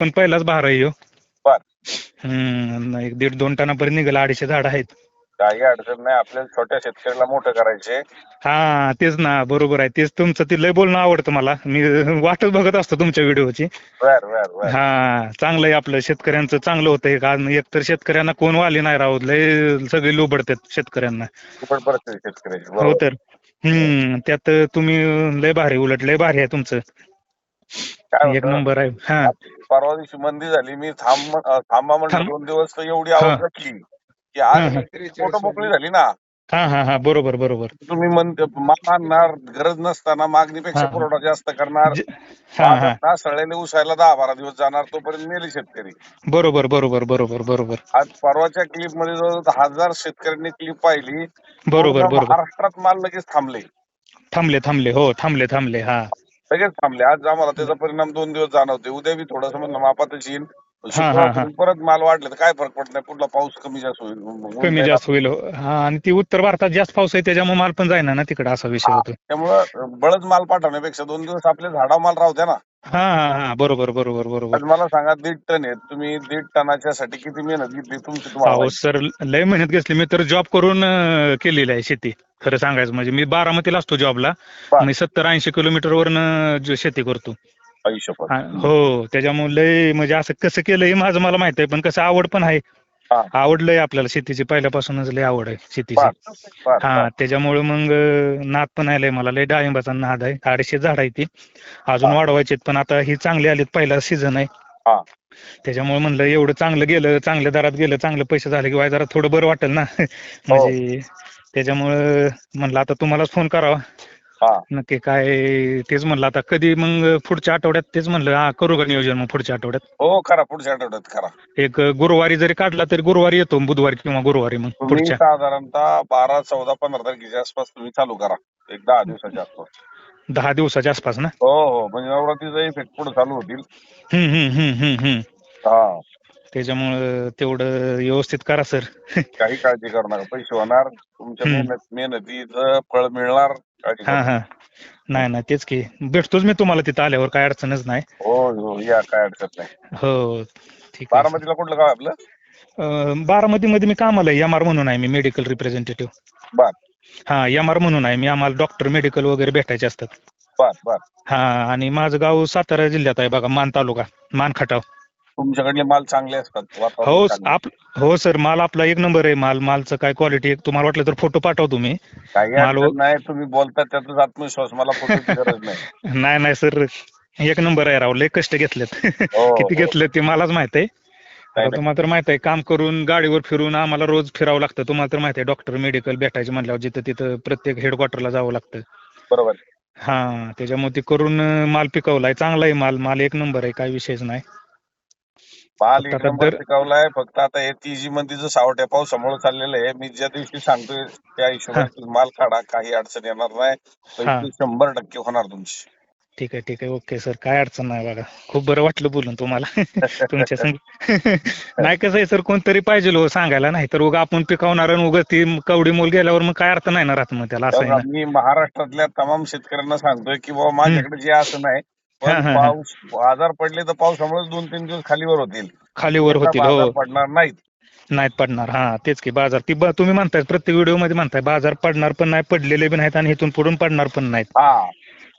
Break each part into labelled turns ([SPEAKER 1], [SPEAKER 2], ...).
[SPEAKER 1] पण पहिलाच बहार आहे ह्यो.
[SPEAKER 2] बर
[SPEAKER 1] हम्म एक दीड दोन टनापर्यंत निघाल अडीचशे झाड आहेत.
[SPEAKER 2] काही अडचण नाही आपल्याला छोट्या शेतकऱ्याला मोठं करायचे.
[SPEAKER 1] हा तेच ना बरोबर आहे. तेच तुमचं ते लय बोलणं आवडतं मला. मी वाटच बघत असतो तुमच्या व्हिडिओची.
[SPEAKER 2] बर बर बर.
[SPEAKER 1] हा चांगलं आहे आपलं शेतकऱ्यांचं चांगलं होतंय का एकतर शेतकऱ्यांना कोण वाली नाही राहत लय सगळे लुबडतात शेतकऱ्यांना.
[SPEAKER 2] खूपच परिस्थिती शेतकऱ्याची
[SPEAKER 1] हो
[SPEAKER 2] बरोबर.
[SPEAKER 1] तर. हम्म त्यात तुम्ही लय भारी उलट लय भारी आहे तुमचं.
[SPEAKER 2] काय
[SPEAKER 1] एक
[SPEAKER 2] होतं?
[SPEAKER 1] नंबर आहे. हा.
[SPEAKER 2] परवा दिवशी मंदी झाली. मी थांब थांबा म्हणलं
[SPEAKER 1] थांब.
[SPEAKER 2] दोन दिवस तर एवढी
[SPEAKER 1] हा.
[SPEAKER 2] आवड घटली की आज. पोट मोकळी झाली ना.
[SPEAKER 1] हा हा हा. बरोबर बरोबर.
[SPEAKER 2] तुम्ही आणणार गरज नसताना मागणीपेक्षा. पुरवठा जास्त करणार.
[SPEAKER 1] ज- हा हा.
[SPEAKER 2] बाजारात ना सळेले उसायला दहा बारा दिवस जाणार तोपर्यंत मेले शेतकरी.
[SPEAKER 1] बरोबर बरोबर बरोबर बरोबर.
[SPEAKER 2] आज परवाच्या क्लिपमध्ये जवळ हजार शेतकऱ्यांनी क्लिप पाहिली.
[SPEAKER 1] बरोबर.
[SPEAKER 2] महाराष्ट्रात माल लगेच थांबले.
[SPEAKER 1] थांबले थांबले. हो थांबले थांबले. हा.
[SPEAKER 2] लगेच थांबले. आज आम्हाला त्याचा परिणाम दोन दिवस जाणवते उद्या बी थोडस म्हणलं मापातच येईल. परत माल वाढले तर काय फरक पडत नाही पुढला पाऊस कमी जास्त होईल? ऊन
[SPEAKER 1] कमी
[SPEAKER 2] जाईल.
[SPEAKER 1] जास्त होईल. हा आणि ती उत्तर भारतात जास्त पाऊस आहे त्याच्यामुळे माल पण जाईना ना तिकडे असा विषय होतो.
[SPEAKER 2] त्यामुळं बळच माल पाठवण्यापेक्षा दोन दिवस आपल्या झाडा माल राहू द्या ना.
[SPEAKER 1] हा हा हा. बरोबर बरोबर बरोबर.
[SPEAKER 2] मला सांगा दीड टन आहे तुम्ही दीड टनाच्या साठी किती मेहनत घेतली तुमची तुम्हाला
[SPEAKER 1] अहो
[SPEAKER 2] माहिती.
[SPEAKER 1] सर लय मेहनत घेतली. मी तर जॉब करून अं, केलेली आहे शेती. खरं सांगायचं म्हणजे मी बारामतीला असतो जॉबला.
[SPEAKER 2] बर.
[SPEAKER 1] मी सत्तर ऐंशी किलोमीटर वरनं शेती करतो.
[SPEAKER 2] आयुष्यभर.
[SPEAKER 1] हा, हो त्याच्यामुळे लय म्हणजे असं कसं केलं हे माझं मला माहीत आहे. पण कसं आवड पण आहे.
[SPEAKER 2] हा.
[SPEAKER 1] आवड लय आपल्याला शेतीची पहिल्यापासूनच लय आवड आहे शेतीची हा. त्याच्यामुळे मग नाद पण आलाय मला लय डाळिंबाचा नाद आहे अडीचशे झाड आहे ती अजून. वाढवायचे पण आता ही चांगली आलीत पहिला सीझन आहे
[SPEAKER 2] हा.
[SPEAKER 1] त्याच्यामुळे म्हणलं एवढं चांगलं गेलं चांगल्या दरात गेलं चांगले पैसे झाले किंवा जरा थोडं बरं वाटेल ना
[SPEAKER 2] हो.
[SPEAKER 1] म्हणजे त्याच्यामुळं म्हणलं आता तुम्हालाच फोन करावा नक्की काय तेच म्हणलं आता कधी मग पुढच्या आठवड्यात तेच म्हणलं हा करू का नियोजन मग पुढच्या आठवड्यात?
[SPEAKER 2] हो करा पुढच्या आठवड्यात करा.
[SPEAKER 1] एक गुरुवारी जरी काढला तरी गुरुवारी येतो बुधवारी किंवा गुरुवारी मग
[SPEAKER 2] तुम्ही
[SPEAKER 1] पुढच्या.
[SPEAKER 2] साधारणतः बारा चौदा पंधरा तारखेच्या आसपास तुम्ही चालू करा. एक दहा दिवसाच्या आसपास.
[SPEAKER 1] दहा दिवसाच्या आसपास ना?
[SPEAKER 2] हो हो म्हणजे नवरात्रीचा इफेक्ट पुढे चालू होतील.
[SPEAKER 1] हम्म हम्म हम्म हम्म हम्म.
[SPEAKER 2] हा.
[SPEAKER 1] त्याच्यामुळं तेवढं व्यवस्थित करा सर.
[SPEAKER 2] काही काळजी करू नका पैसे होणार तुमच्या
[SPEAKER 1] हम्म.
[SPEAKER 2] मेहनत मेहनतीचं फळ मिळणार.
[SPEAKER 1] हा हा. नाही नाही तेच की. भेटतोच मी तुम्हाला तिथं आल्यावर काय अडचणच नाही.
[SPEAKER 2] हो हो या काय अडचण नाही.
[SPEAKER 1] हो ठीक आहे.
[SPEAKER 2] बारामतीला कुठलं गाव आहे आपलं?
[SPEAKER 1] अं, बारामतीमध्ये मी कामाला एम आर म्हणून आहे मी मेडिकल रिप्रेझेंटेटिव्ह
[SPEAKER 2] बर.
[SPEAKER 1] हा एम आर म्हणून आहे मी आम्हाला डॉक्टर मेडिकल वगैरे भेटायचे असतात.
[SPEAKER 2] बर बर.
[SPEAKER 1] हा आणि माझं गाव सातारा जिल्ह्यात आहे बघा मान तालुका मान खटाव
[SPEAKER 2] तुमच्याकडले माल चांगले असतात
[SPEAKER 1] हो
[SPEAKER 2] वातावरण चांगलं.
[SPEAKER 1] आप हो सर माल आपला एक नंबर आहे माल मालचं काय क्वालिटी तुम्हाला वाटलं तर फोटो पाठवतो मी
[SPEAKER 2] काही
[SPEAKER 1] माल
[SPEAKER 2] अडचण नाही तुम्ही बोलता त्यातच आत्मविश्वास मला फोटोची गरज नाही
[SPEAKER 1] नाही नाही सर एक नंबर आहे राव लय कष्ट घेतलेत
[SPEAKER 2] हो,
[SPEAKER 1] किती
[SPEAKER 2] हो.
[SPEAKER 1] घेतलेत ते मलाच माहीत आहे आता
[SPEAKER 2] नाही.
[SPEAKER 1] तुम्हाला तर माहीत आहे काम करून गाडीवर फिरून आम्हाला रोज फिरावं लागतं तुम्हाला तर माहीत आहे डॉक्टर मेडिकल भेटायचे म्हणल्यावर जिथं तिथं प्रत्येक हेडक्वार्टरला जावं लागतं
[SPEAKER 2] बरोबर
[SPEAKER 1] हा त्याच्यामुळे ते करून अं, माल पिकवलाय चांगला आहे माल माल एक नंबर आहे काही विषयच नाही
[SPEAKER 2] माल
[SPEAKER 1] फक्त
[SPEAKER 2] एक
[SPEAKER 1] आता
[SPEAKER 2] नंबर पिकवलाय फक्त आता हे तीजी मंदीचं सावट्या पावसामुळे चाललेलं आहे. मी ज्या दिवशी सांगतोय त्या हिशोबाने माल काढा. काही अडचण येणार नाही. पैसे शंभर टक्के होणार तुमची.
[SPEAKER 1] ठीक आहे ठीक आहे. Okay sir. काय अडचण नाही बघा. खूप बरं वाटलं बोलून तुम्हाला. तुमच्या संग नाही कसं आहे सर कोणतरी पाहिजे हो सांगायला. नाही तर उगा आपण पिकवणार आणि उगा ती कवडी मोल गेल्यावर मग काय अर्थ नाही ना राहत मग त्याला असं आहे
[SPEAKER 2] बघा,
[SPEAKER 1] ना.
[SPEAKER 2] मी महाराष्ट्रातल्या तमाम शेतकऱ्यांना सांगतोय की बाबा माझ्याकडे जे असं नाही पण. पाऊस आजार पडले तर पावसामुळे दोन तीन दिवस खालीवर होतील.
[SPEAKER 1] खालीवर होतील हो.
[SPEAKER 2] पडणार नाहीत.
[SPEAKER 1] नाहीत पडणार हा तेच की बाजार. ती ब- तुम्ही म्हणताय प्रत्येक व्हिडिओमध्ये म्हणताय बाजार पडणार पण नाही पडलेले पण नाहीत आणि इथून पुढून पडणार पण नाहीत.
[SPEAKER 2] हा.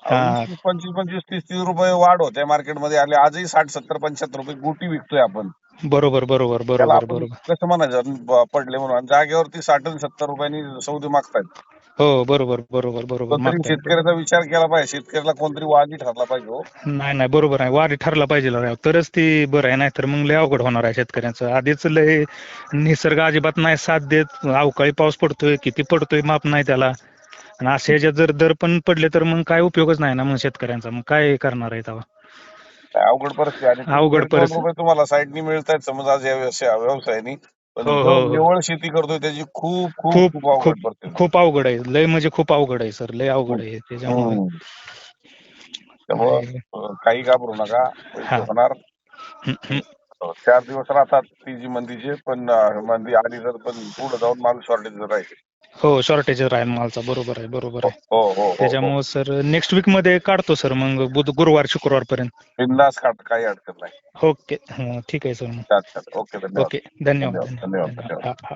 [SPEAKER 1] हा.
[SPEAKER 2] वीस, पंचवीस पंचवीस तीस तीस रुपये वाढ होते मार्केटमध्ये. आले आजही साठ सत्तर पंच्याहत्तर रुपये गुटी विकतोय आपण.
[SPEAKER 1] बरोबर बरोबर
[SPEAKER 2] त्याला
[SPEAKER 1] बरोबर
[SPEAKER 2] आपण
[SPEAKER 1] बरोबर.
[SPEAKER 2] कसं म्हणायचं? ब- पडले म्हणून. आणि जागेवरती साठ आणि सत्तर रुपयांनी सौदे मागतायत.
[SPEAKER 1] हो बरोबर बरोबर बरोबर.
[SPEAKER 2] कोणतरी
[SPEAKER 1] मागताय.
[SPEAKER 2] शेतकऱ्याचा विचार केला पाहिजे. शेतकऱ्याला कोणतरी वादी ठरला पाहिजे हो.
[SPEAKER 1] नाही नाही बरोबर आहे. वारी ठरला पाहिजे राव तरच ती बरं आहे नाहीतर मग लय अवघड होणार आहे शेतकऱ्यांचं. आधीच लय निसर्ग अजिबात नाही साथ देत. अवकाळी पाऊस पडतोय किती पडतोय माप नाही त्याला. आणि असे ह्याच्यात जर दर पण पडले तर मग काय उपयोगच नाही ना मग शेतकऱ्यांचा. मग काय करणार आहे तेव्हा?
[SPEAKER 2] काय अवघड परिस्थिती
[SPEAKER 1] अवघड
[SPEAKER 2] दोन
[SPEAKER 1] परिस्थिती.
[SPEAKER 2] रुपये तुम्हाला साईडनी मिळतायत. समज आज या व्यवसाय व्यवसायानी पण
[SPEAKER 1] हो,
[SPEAKER 2] जो
[SPEAKER 1] हो, हो.
[SPEAKER 2] निव्वळ शेती करतोय त्याची खूप खूप
[SPEAKER 1] खूप
[SPEAKER 2] खूप अवघड
[SPEAKER 1] खूप अवघड आहे लय म्हणजे खूप अवघड आहे सर लय अवघड आहे त्याच्यामुळे
[SPEAKER 2] हम्म. त्यामुळं अं, काही घाबरू नका
[SPEAKER 1] हा.
[SPEAKER 2] होणार
[SPEAKER 1] हम्म, हम्म.
[SPEAKER 2] हो, चार दिवस राहतात ती जी मंदीचे पण मंदी आली तर पण पुढे जाऊन माल शॉर्टेज राहील.
[SPEAKER 1] हो शॉर्टेज राहील मालचा. बरोबर आहे बरोबर आहे.
[SPEAKER 2] हो हो हो
[SPEAKER 1] त्याच्यामुळे सर नेक्स्ट वीकमध्ये काढतो सर मग बुध गुरुवार शुक्रवार पर्यंत
[SPEAKER 2] बिंदास काढ काही अडचण नाही.
[SPEAKER 1] ओके. हं, ठीक आहे सर मग.
[SPEAKER 2] चालेल चालेल. ओके धन्यवाद.
[SPEAKER 1] ओके. धन्यवाद
[SPEAKER 2] धन्यवाद,
[SPEAKER 1] धन्यवाद.
[SPEAKER 2] धन्यवाद.
[SPEAKER 1] धन्यवाद. हा हा.